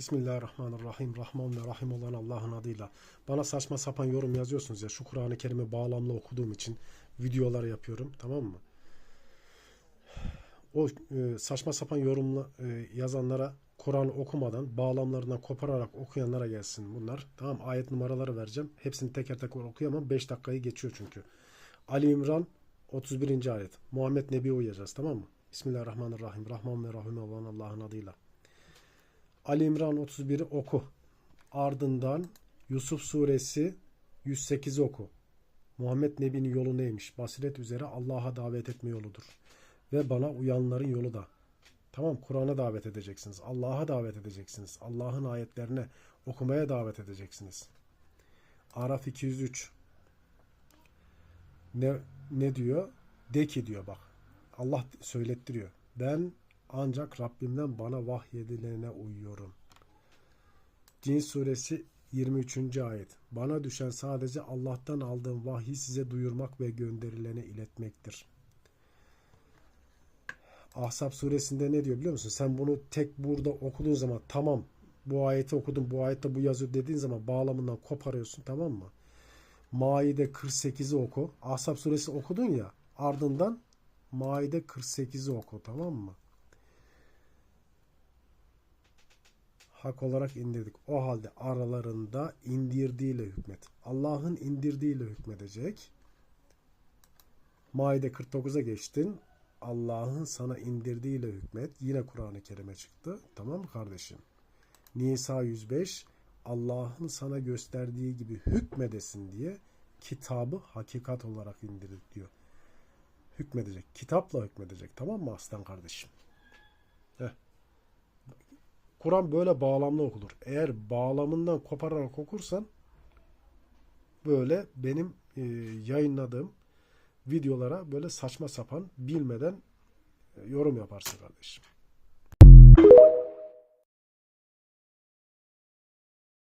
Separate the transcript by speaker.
Speaker 1: Bismillahirrahmanirrahim. Rahman ve Rahim olan Allah'ın adıyla. Bana saçma sapan yorum yazıyorsunuz ya. Şu Kur'an-ı Kerim'i bağlamlı okuduğum için videolar yapıyorum. Tamam mı? O e, saçma sapan yorumla e, yazanlara Kur'an okumadan bağlamlarından kopararak okuyanlara gelsin bunlar. Tamam ayet numaraları vereceğim. Hepsini teker teker okuyamam. 5 dakikayı geçiyor çünkü. Ali İmran 31. ayet. Muhammed Nebi uyuyacağız tamam mı? Bismillahirrahmanirrahim. Rahman ve Rahim olan Allah'ın adıyla. Ali İmran 31'i oku. Ardından Yusuf suresi 108'i oku. Muhammed Nebi'nin yolu neymiş? Basiret üzere Allah'a davet etme yoludur. Ve bana uyanların yolu da. Tamam Kur'an'a davet edeceksiniz. Allah'a davet edeceksiniz. Allah'ın ayetlerine okumaya davet edeceksiniz. Araf 203 ne, ne diyor? De ki diyor bak. Allah söylettiriyor. Ben ancak Rabbimden bana vahyedilene uyuyorum. Cin suresi 23. ayet. Bana düşen sadece Allah'tan aldığım vahyi size duyurmak ve gönderilene iletmektir. Ahzab suresinde ne diyor biliyor musun? Sen bunu tek burada okuduğun zaman tamam bu ayeti okudum bu ayette bu yazıyor dediğin zaman bağlamından koparıyorsun tamam mı? Maide 48'i oku. Ahzab suresi okudun ya ardından Maide 48'i oku tamam mı? Hak olarak indirdik. O halde aralarında indirdiğiyle hükmet. Allah'ın indirdiğiyle hükmedecek. Maide 49'a geçtin. Allah'ın sana indirdiğiyle hükmet. Yine Kur'an-ı Kerim'e çıktı. Tamam mı kardeşim? Nisa 105 Allah'ın sana gösterdiği gibi hükmedesin diye kitabı hakikat olarak indirdik diyor. Hükmedecek. Kitapla hükmedecek. Tamam mı aslan kardeşim? Kur'an böyle bağlamlı okunur. Eğer bağlamından kopararak okursan böyle benim e, yayınladığım videolara böyle saçma sapan bilmeden e, yorum yaparsın kardeşim.